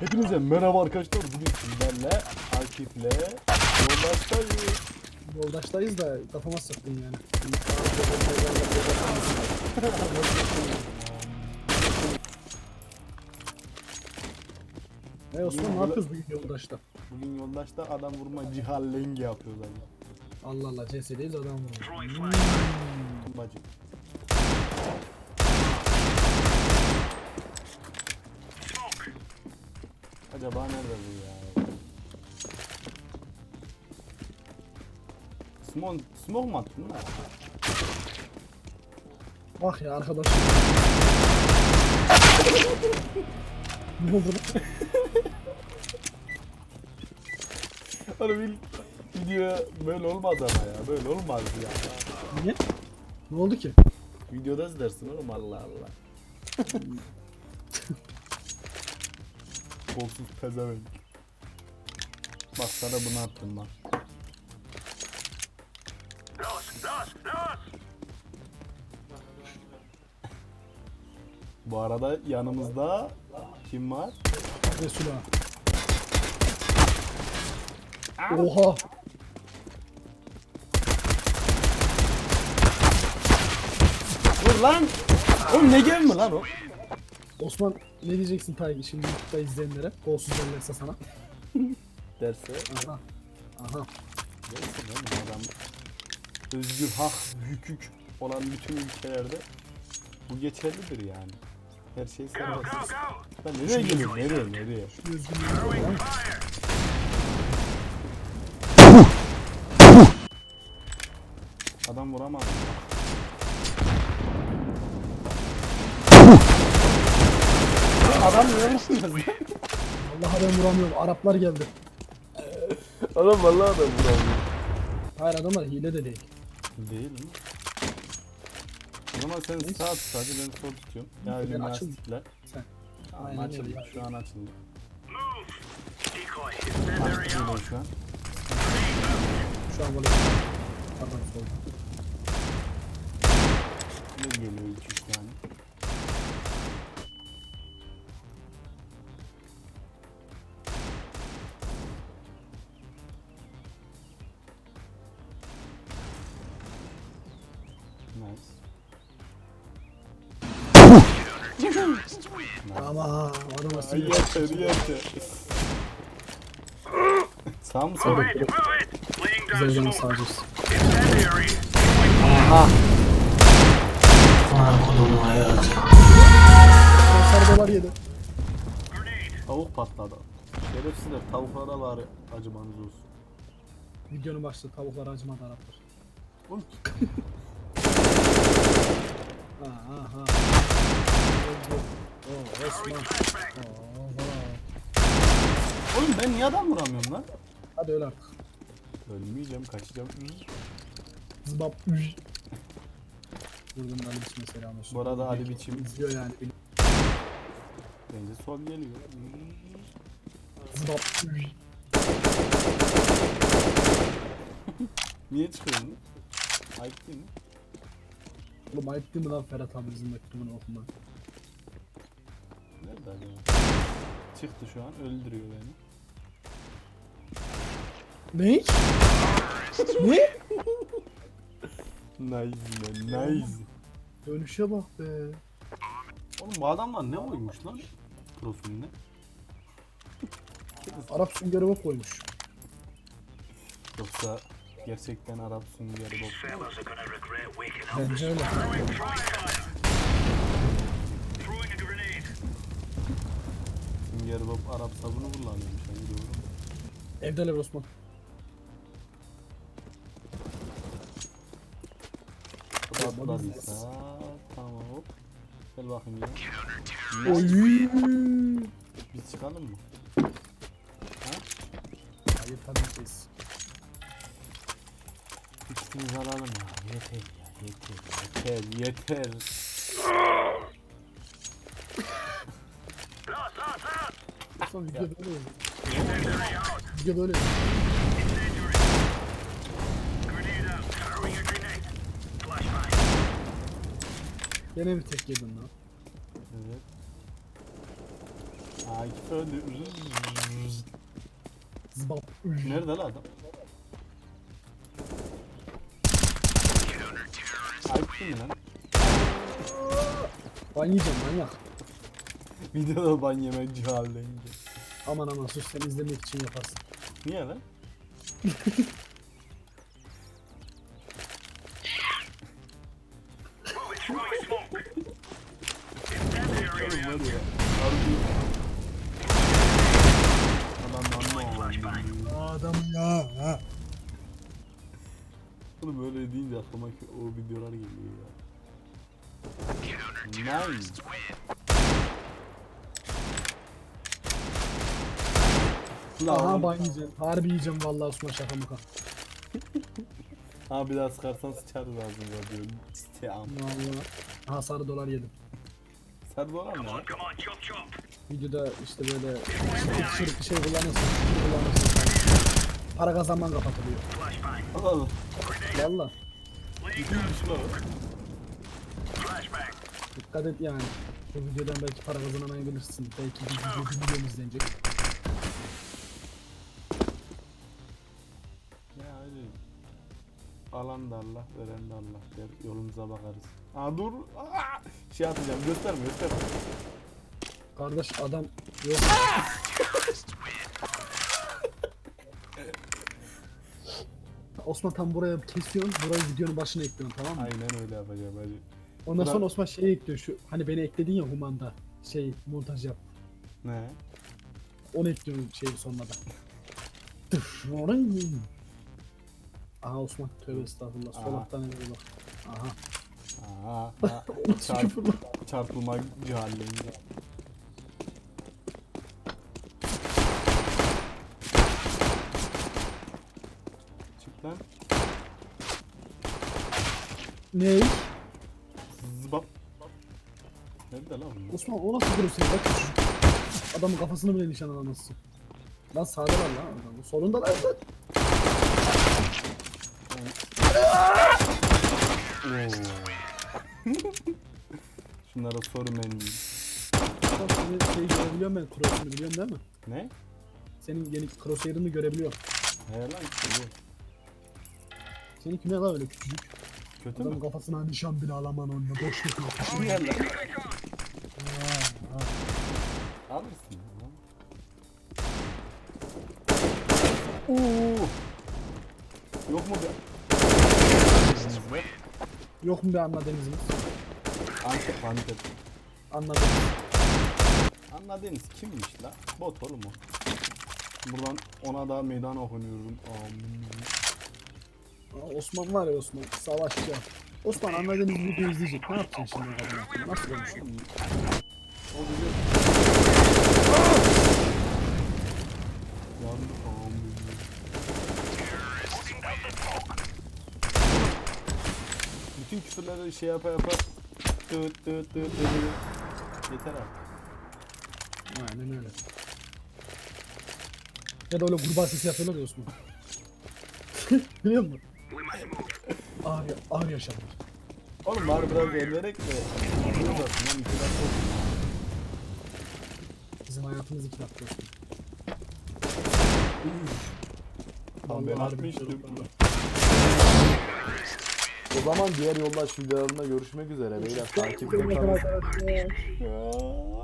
Hepinize merhaba arkadaşlar. Bugün sizlerle Akif'le yoldaştayız. Yoldaştayız da kafama sıktın yani. Hey Osman ne yapıyoruz bugün yoldaşta? Bugün yoldaşta adam vurma cihallengi yapıyoruz abi. Allah Allah CS'deyiz adam vuruyor. Bacı. Acaba nerede bu ya? Smoke, smoke mu attın lan? Bak ya arkadaş. ne oldu lan? Oğlum ilk video böyle olmaz ama ya. Böyle olmaz ya. Niye? Ne oldu ki? Videoda izlersin oğlum Allah Allah. Kolsuz pezevenk. Bak sana bunu attım bak. Bu arada yanımızda kim var? Resul ağa. Oha! Dur lan! Oğlum ne gelme lan o? Osman ne diyeceksin Tayyip şimdi YouTube'da izleyenlere? Kolsuz derlerse sana. Derse. Aha. Aha. Neyse lan adam. Özgür hak, hükük olan bütün ülkelerde bu geçerlidir yani. Her şey serbest. Ben nereye geliyorum? Nereye? Nereye? Özgürlüğü. Adam vuramadı. Adam vuramıyor. Vallahi ben vuramıyorum. Araplar geldi. Adam vallahi adam vuramıyor. Hayır adamlar hile de değil. Değil mi? O zaman sen sağ tut sadece ben sol tutuyorum. Ya Ben açıldım. lastikler. Sen. Aynen açıldı. öyle. Şu an açıldı. Açıldı şu an. Şu an böyle. Pardon sol. Ne geliyor 2-3 tane. Ama Ay sinir. yeter yeter. Sağ mı sol? Güzel canım sağcıyız. Konser dolar yedi. Tavuk patladı. Şerefsizler tavuklara bari acımanız olsun. Videonun başlığı tavuklar acımadı Araplar. Oğlum Oo Osman. Oha. Oğlum ben niye adam vuramıyorum lan? Hadi öl artık. Ölmeyeceğim, kaçacağım. Zıbap. üj. Buradan Ali biçime selam olsun. Bu arada Ali biçim İzliyor yani. bence sol geliyor. Zıbap. üj. Niye çıkıyorsun? Ayıp değil mi? Oğlum ayıp değil mi lan Ferhat abi bizim mektubunu okuma? Nerede acaba? Çıktı şu an, öldürüyor beni. Ne? ne? Nice man, nice. Dönüşe bak be. Oğlum bu adamlar ne koymuş lan profiline? Arap süngeri bak koymuş. Yoksa gerçekten Arap süngeri bok. Bence öyle. Süngeri bok Arap sabunu kullanıyormuş. Yani doğru mu? Evdeler Osman. Kapatmadıysa tamam hop. Gel bakayım ya. Oy. Biz çıkalım mı? Hayır tabii ki. İkimiz alalım ya. Yeter ya. Yeter. Yeter. Yeter. Osman video böyle oldu. Video böyle. Gene bir tek yedin lan. Evet. Akif öldü. Zbap. Nerede lan adam? Mi lan? Ben yiyeceğim manyak. Videoda ban yemek cihalleyince. Aman aman sus sen izlemek için yaparsın. Niye lan? Var ya. Harbi. Adam anlamadı. Adam ya. Oğlum öyle deyince aklıma ki o videolar geliyor ya. Nice. La Aha ban yiyeceğim. Harbi yiyeceğim vallahi Osman şaka maka. Ha bir daha sıkarsan sıçarız ağzınıza diyorum. İsteyam. Vallahi. Aha sarı dolar yedim. Sen dolar mı? lan? Videoda işte böyle işte çırpı şey kullanırsın. şey kullanırsın. Para kazanman kapatılıyor. Allah Allah. Valla. Dikkat et yani. Bu videodan belki para kazanamayabilirsin. Belki bir video bir milyon izlenecek. Ya öyle. Alan da Allah, veren de Allah der. Yolumuza bakarız. Aa dur. Aa! Şey atacağım. Gösterme gösterme. Kardeş adam yok. Osman tam buraya kesiyorsun, burayı videonun başına ekliyorsun tamam mı? Aynen öyle yapacağım hacı. Ondan Ulan- sonra Osman şeyi ekliyor şu, hani beni ekledin ya Human'da, şey montaj yap. Ne? Onu ekliyorum şey sonradan. Tıf, orun. Aha Osman tövbe estağfurullah sol Aha. alttan ele bak. Aha. Nasıl Çarp- çarpılma cihalleyince. Çık lan. Ne? Zıbap. Nerede lan bu? Osman o nasıl duruyor senin bak küçücük. Adamın kafasını bile nişan alamazsın. Lan sağda var lan adam. Solunda lan. lan. Şunlara menü. Bak senin şeyi görebiliyorum ben cross'unu biliyorsun değil mi? Ne? Senin yeni crosshair'ını görebiliyorum. He lan işte bu. Seninki ne lan öyle küçücük? Kötü Adamın mü? kafasına nişan bile alaman onunla boş yapıyor. Niye lan? Ha, ha. Alırsın lan. Oo. Yok mu be? Yok mu bir anladığınızınız? Antep Antep. Anladım. Anladınız kimmiş la? Bot oğlum o. Buradan ona da meydan okunuyorum. Amin. Aa, Osman var ya Osman. Savaşçı. Osman anladığınız videoyu izleyecek. Ne yapacaksın şimdi o kadına? Nasıl konuşuyorsun? O amin. Bütün küfürleri şey yapa yapa tıt tıt tıt tıt Yeter artık. Aynen öyle. Ya da öyle kurbağa sesi yapıyorlar ya Osman. Biliyor musun? Ağır, ağır yaşamak. Oğlum bari biraz elverek de Biliyoruz aslında iki dakika oldu. Bizim hayatımız iki dakika. Tam ben atmıştım. harbi O zaman diğer yoldaş videolarında görüşmek üzere beyler. Takipte kalın. Ya.